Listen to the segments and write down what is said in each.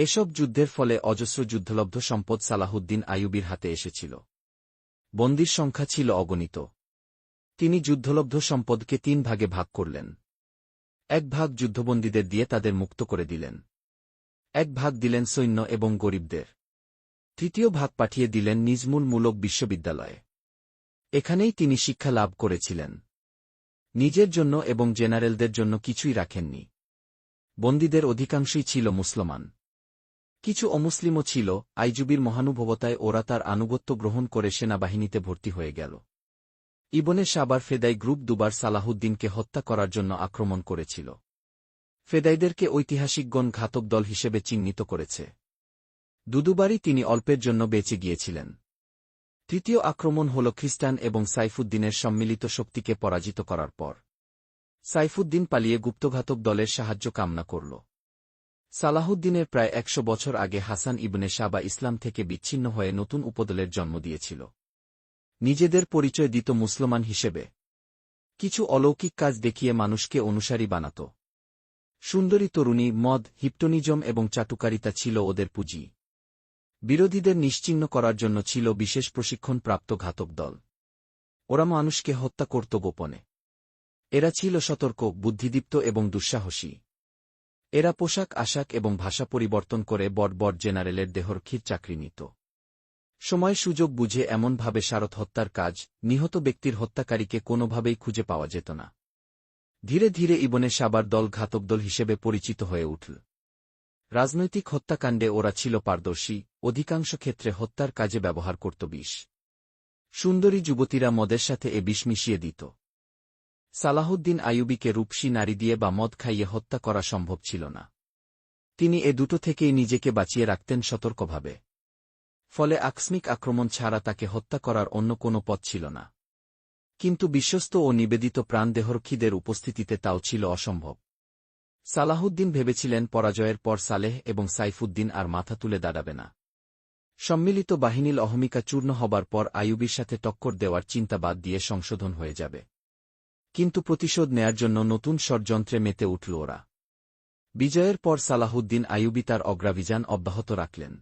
এসব যুদ্ধের ফলে অজস্র যুদ্ধলব্ধ সম্পদ সালাহুদ্দিন আইয়ুবির হাতে এসেছিল। বন্দির সংখ্যা ছিল অগণিত। তিনি যুদ্ধলব্ধ সম্পদকে তিন ভাগে ভাগ করলেন। এক ভাগ যুদ্ধবন্দীদের দিয়ে তাদের মুক্ত করে দিলেন। এক ভাগ দিলেন সৈন্য এবং গরিবদের। তৃতীয় ভাগ পাঠিয়ে দিলেন নিজমুল মূলক বিশ্ববিদ্যালয়ে। এখানেই তিনি শিক্ষা লাভ করেছিলেন। নিজের জন্য এবং জেনারেলদের জন্য কিছুই রাখেননি। বন্দীদের অধিকাংশই ছিল মুসলমান। কিছু অমুসলিমও ছিল আইজুবির মহানুভবতায় ওরা তার আনুগত্য গ্রহণ করে সেনাবাহিনীতে ভর্তি হয়ে গেল। ইবনে সাবার ফেদাই গ্রুপ দুবার সালাহুদ্দিনকে হত্যা করার জন্য আক্রমণ করেছিল। ফেদাইদেরকে ঐতিহাসিকগণ ঘাতক দল হিসেবে চিহ্নিত করেছে। দুদুবারই তিনি অল্পের জন্য বেঁচে গিয়েছিলেন। তৃতীয় আক্রমণ হল খ্রিস্টান এবং সাইফুদ্দিনের সম্মিলিত শক্তিকে পরাজিত করার পর। সাইফুদ্দিন পালিয়ে গুপ্তঘাতক দলের সাহায্য কামনা করল। সালাহুদ্দিনের প্রায় একশো বছর আগে হাসান ইবনে সাবা ইসলাম থেকে বিচ্ছিন্ন হয়ে নতুন উপদলের জন্ম দিয়েছিল। নিজেদের পরিচয় দিত মুসলমান হিসেবে। কিছু অলৌকিক কাজ দেখিয়ে মানুষকে অনুসারী বানাত। সুন্দরী তরুণী মদ, হিপ্টোনিজম এবং চাটুকারিতা ছিল ওদের পুঁজি। বিরোধীদের নিশ্চিহ্ন করার জন্য ছিল বিশেষ প্রশিক্ষণপ্রাপ্ত ঘাতক দল। ওরা মানুষকে হত্যা করত গোপনে। এরা ছিল সতর্ক, বুদ্ধিদীপ্ত এবং দুঃসাহসী। এরা পোশাক, আশাক এবং ভাষা পরিবর্তন করে বট বট জেনারেলের দেহরক্ষীর চাকরি নিত। সময় সুযোগ বুঝে এমনভাবে শারদ হত্যার কাজ, নিহত ব্যক্তির হত্যাকারীকে কোনোভাবেই খুঁজে পাওয়া যেত না। ধীরে ধীরে ইবনে সাবার দল ঘাতক দল হিসেবে পরিচিত হয়ে উঠল। রাজনৈতিক হত্যাকাণ্ডে ওরা ছিল পারদর্শী, অধিকাংশ ক্ষেত্রে হত্যার কাজে ব্যবহার করত বিষ। সুন্দরী যুবতীরা মদের সাথে এ বিষ মিশিয়ে দিত। সালাহুদ্দিন আইয়ুবিকে রূপসী নারী দিয়ে বা মদ খাইয়ে হত্যা করা সম্ভব ছিল না। তিনি এ দুটো থেকেই নিজেকে বাঁচিয়ে রাখতেন সতর্কভাবে। ফলে আকস্মিক আক্রমণ ছাড়া তাকে হত্যা করার অন্য কোনো পথ ছিল না। কিন্তু বিশ্বস্ত ও নিবেদিত প্রাণদেহরক্ষীদের উপস্থিতিতে তাও ছিল অসম্ভব। সালাহুদ্দিন ভেবেছিলেন পরাজয়ের পর সালেহ এবং সাইফুদ্দিন আর মাথা তুলে দাঁড়াবে না। সম্মিলিত বাহিনীর অহমিকা চূর্ণ হবার পর আয়ুবির সাথে টক্কর দেওয়ার চিন্তা বাদ দিয়ে সংশোধন হয়ে যাবে। কিন্তু প্রতিশোধ নেয়ার জন্য নতুন ষড়যন্ত্রে মেতে উঠল ওরা। বিজয়ের পর সালাহুদ্দিন আয়ুবি তার অগ্রাভিযান অব্যাহত রাখলেন।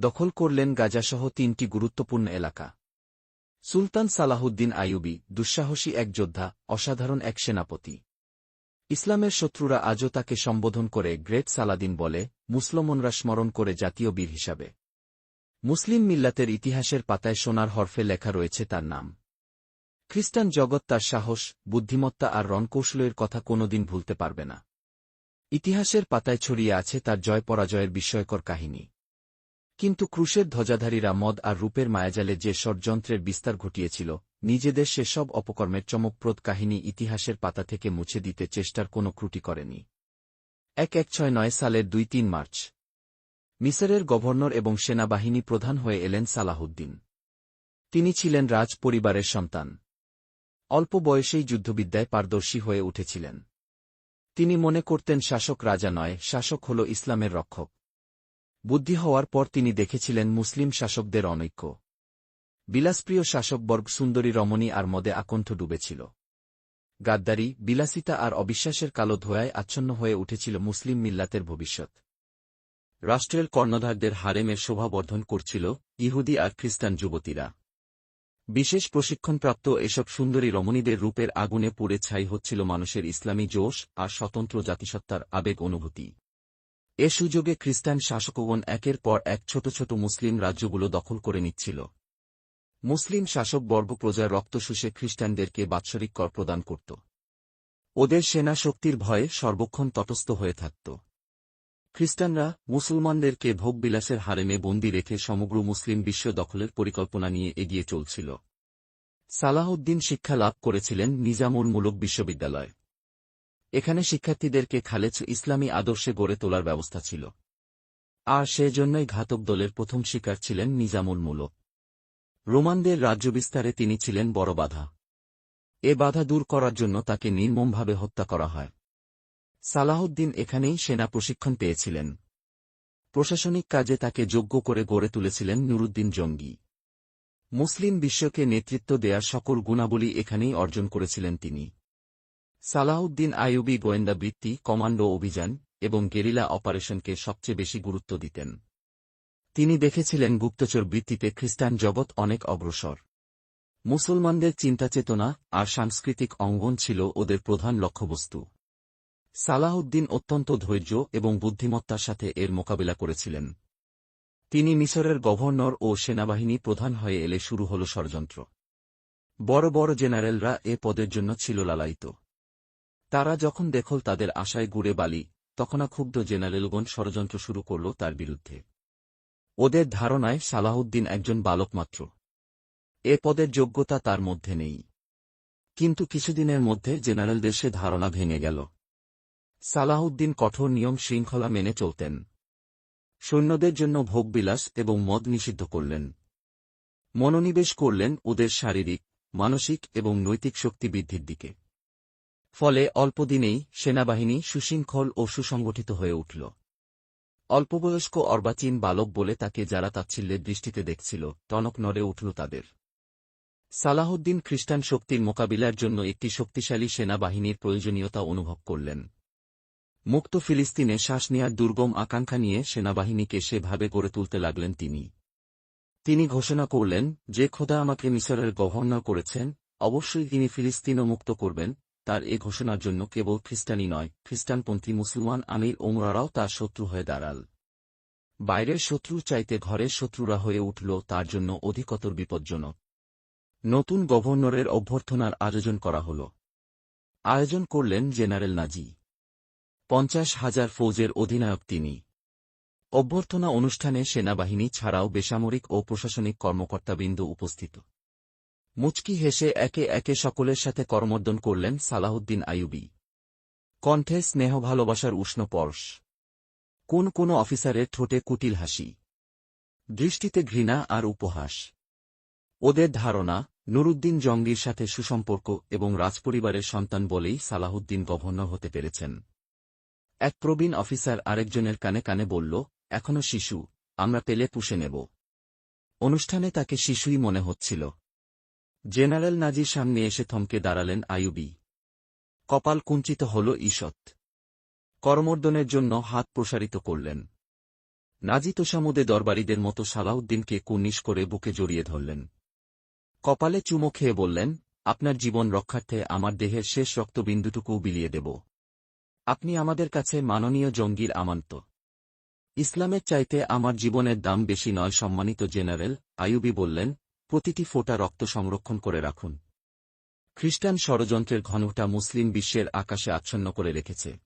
দখল করলেন গাজাসহ তিনটি গুরুত্বপূর্ণ এলাকা। সুলতান সালাহুদ্দিন আইয়ুবি দুঃসাহসী এক যোদ্ধা, অসাধারণ এক সেনাপতি। ইসলামের শত্রুরা আজও তাকে সম্বোধন করে গ্রেট সালাদিন বলে, মুসলমনরা স্মরণ করে জাতীয় বীর হিসাবে। মুসলিম মিল্লাতের ইতিহাসের পাতায় সোনার হরফে লেখা রয়েছে তার নাম। খ্রিস্টান জগৎ তার সাহস, বুদ্ধিমত্তা আর রণকৌশলের কথা কোনোদিন ভুলতে পারবে না। ইতিহাসের পাতায় ছড়িয়ে আছে তার জয় পরাজয়ের বিস্ময়কর কাহিনী। কিন্তু ক্রুশের ধ্বজাধারীরা মদ আর রূপের মায়াজালে যে ষড়যন্ত্রের বিস্তার ঘটিয়েছিল, নিজেদের সেসব অপকর্মের চমকপ্রদ কাহিনী ইতিহাসের পাতা থেকে মুছে দিতে চেষ্টার কোনো ত্রুটি করেনি। এক এক ছয় নয় সালের দুই তিন মার্চ। মিসরের গভর্নর এবং সেনাবাহিনী প্রধান হয়ে এলেন সালাহুদ্দিন। তিনি ছিলেন রাজ পরিবারের সন্তান। অল্প বয়সেই যুদ্ধবিদ্যায় পারদর্শী হয়ে উঠেছিলেন। তিনি মনে করতেন শাসক রাজা নয়, শাসক হল ইসলামের রক্ষক। বুদ্ধি হওয়ার পর তিনি দেখেছিলেন মুসলিম শাসকদের অনৈক্য। বিলাসপ্রিয় শাসকবর্গ সুন্দরী রমণী আর মদে আকণ্ঠ ডুবেছিল। গাদ্দারি, বিলাসিতা আর অবিশ্বাসের কালো ধোয়ায় আচ্ছন্ন হয়ে উঠেছিল মুসলিম মিল্লাতের ভবিষ্যৎ। রাষ্ট্রের কর্ণধারদের হারেমের শোভাবর্ধন করছিল ইহুদি আর খ্রিস্টান যুবতীরা। বিশেষ প্রশিক্ষণপ্রাপ্ত এসব সুন্দরী রমণীদের রূপের আগুনে পুড়ে ছাই হচ্ছিল মানুষের ইসলামী জোশ আর স্বতন্ত্র জাতিসত্তার আবেগ অনুভূতি। এ সুযোগে খ্রিস্টান শাসকগণ একের পর এক ছোট ছোট মুসলিম রাজ্যগুলো দখল করে নিচ্ছিল। মুসলিম শাসকবর্গ প্রজার রক্ত শুষে খ্রিস্টানদেরকে বাৎসরিক কর প্রদান করত। ওদের সেনা শক্তির ভয়ে সর্বক্ষণ তটস্থ হয়ে থাকত। খ্রিস্টানরা মুসলমানদেরকে ভোগবিলাসের হারেমে বন্দী রেখে সমগ্র মুসলিম বিশ্ব দখলের পরিকল্পনা নিয়ে এগিয়ে চলছিল। সালাহউদ্দিন শিক্ষা লাভ করেছিলেন নিজামুল মূলক বিশ্ববিদ্যালয়। এখানে শিক্ষার্থীদেরকে খালেজ ইসলামী আদর্শে গড়ে তোলার ব্যবস্থা ছিল। আর সেজন্যই ঘাতক দলের প্রথম শিকার ছিলেন নিজামুল মূলক। রোমানদের রাজ্য বিস্তারে তিনি ছিলেন বড় বাধা। এ বাধা দূর করার জন্য তাকে নির্মমভাবে হত্যা করা হয়। সালাহউদ্দিন এখানেই সেনা প্রশিক্ষণ পেয়েছিলেন। প্রশাসনিক কাজে তাকে যোগ্য করে গড়ে তুলেছিলেন নুরুদ্দিন জঙ্গি। মুসলিম বিশ্বকে নেতৃত্ব দেয়ার সকল গুণাবলী এখানেই অর্জন করেছিলেন তিনি। সালাহউদ্দিন আইয়ুবি গোয়েন্দা বৃত্তি, কমান্ডো অভিযান এবং গেরিলা অপারেশনকে সবচেয়ে বেশি গুরুত্ব দিতেন। তিনি দেখেছিলেন গুপ্তচর বৃত্তিতে খ্রিস্টান জগৎ অনেক অগ্রসর। মুসলমানদের চিন্তাচেতনা আর সাংস্কৃতিক অঙ্গন ছিল ওদের প্রধান লক্ষ্যবস্তু। সালাহউদ্দিন অত্যন্ত ধৈর্য এবং বুদ্ধিমত্তার সাথে এর মোকাবিলা করেছিলেন। তিনি মিশরের গভর্নর ও সেনাবাহিনী প্রধান হয়ে এলে শুরু হল ষড়যন্ত্র। বড় বড় জেনারেলরা এ পদের জন্য ছিল লালায়িত তারা যখন দেখল তাদের আশায় গুড়ে বালি, তখনা ক্ষুব্ধ জেনারেলগণ ষড়যন্ত্র শুরু করল তার বিরুদ্ধে। ওদের ধারণায় সালাহউদ্দিন একজন বালক মাত্র। এ পদের যোগ্যতা তার মধ্যে নেই। কিন্তু কিছুদিনের মধ্যে জেনারেলদের সে ধারণা ভেঙে গেল। সালাহউদ্দিন কঠোর নিয়ম শৃঙ্খলা মেনে চলতেন। সৈন্যদের জন্য ভোগবিলাস এবং মদ নিষিদ্ধ করলেন। মনোনিবেশ করলেন ওদের শারীরিক, মানসিক এবং নৈতিক শক্তি বৃদ্ধির দিকে। ফলে অল্পদিনেই সেনাবাহিনী সুশৃঙ্খল ও সুসংগঠিত হয়ে উঠল। অল্পবয়স্ক অর্বাচীন বালক বলে তাকে যারা তাচ্ছিল্যের দৃষ্টিতে দেখছিল, টনক নড়ে উঠল তাদের। সালাহউদ্দিন খ্রিস্টান শক্তির মোকাবিলার জন্য একটি শক্তিশালী সেনাবাহিনীর প্রয়োজনীয়তা অনুভব করলেন। মুক্ত ফিলিস্তিনে শ্বাস নেয়ার দুর্গম আকাঙ্ক্ষা নিয়ে সেনাবাহিনীকে সেভাবে গড়ে তুলতে লাগলেন তিনি। তিনি ঘোষণা করলেন, যে খোদা আমাকে মিশরের গভর্নর করেছেন, অবশ্যই তিনি ফিলিস্তিনও মুক্ত করবেন। তার এ ঘোষণার জন্য কেবল খ্রিস্টানই নয়, খ্রিস্টানপন্থী মুসলমান আমির ওমরারাও তার শত্রু হয়ে দাঁড়াল। বাইরের শত্রু চাইতে ঘরের শত্রুরা হয়ে উঠল, তার জন্য অধিকতর বিপজ্জনক। নতুন গভর্নরের অভ্যর্থনার আয়োজন করা হল। আয়োজন করলেন জেনারেল নাজি। পঞ্চাশ হাজার ফৌজের অধিনায়ক তিনি। অভ্যর্থনা অনুষ্ঠানে সেনাবাহিনী ছাড়াও বেসামরিক ও প্রশাসনিক কর্মকর্তাবৃন্দ উপস্থিত। মুচকি হেসে একে একে সকলের সাথে করমর্দন করলেন সালাহুদ্দিন আইয়ুবি। কণ্ঠে স্নেহ ভালোবাসার উষ্ণ পর্শ। কোন কোন অফিসারের ঠোঁটে কুটিল হাসি। দৃষ্টিতে ঘৃণা আর উপহাস। ওদের ধারণা, নুরুদ্দিন জঙ্গির সাথে সুসম্পর্ক এবং রাজপরিবারের সন্তান বলেই সালাহুদ্দিন গভর্নর হতে পেরেছেন। এক প্রবীণ অফিসার আরেকজনের কানে কানে বলল, এখনও শিশু, আমরা পেলে পুষে নেব। অনুষ্ঠানে তাকে শিশুই মনে হচ্ছিল। জেনারেল নাজির সামনে এসে থমকে দাঁড়ালেন আয়ুবি কপাল কুঞ্চিত হল ঈষৎ। করমর্দনের জন্য হাত প্রসারিত করলেন। নাজি তোষামুদে দরবারীদের মতো সালাউদ্দিনকে কুর্নিশ করে বুকে জড়িয়ে ধরলেন। কপালে চুমো খেয়ে বললেন, আপনার জীবন রক্ষার্থে আমার দেহের শেষ রক্তবিন্দুটুকু বিলিয়ে দেব। আপনি আমাদের কাছে মাননীয় জঙ্গির আমান্ত ইসলামের চাইতে আমার জীবনের দাম বেশি নয়, সম্মানিত জেনারেল আয়ুবি বললেন, প্রতিটি ফোটা রক্ত সংরক্ষণ করে রাখুন। খ্রিস্টান ষড়যন্ত্রের ঘনটা মুসলিম বিশ্বের আকাশে আচ্ছন্ন করে রেখেছে।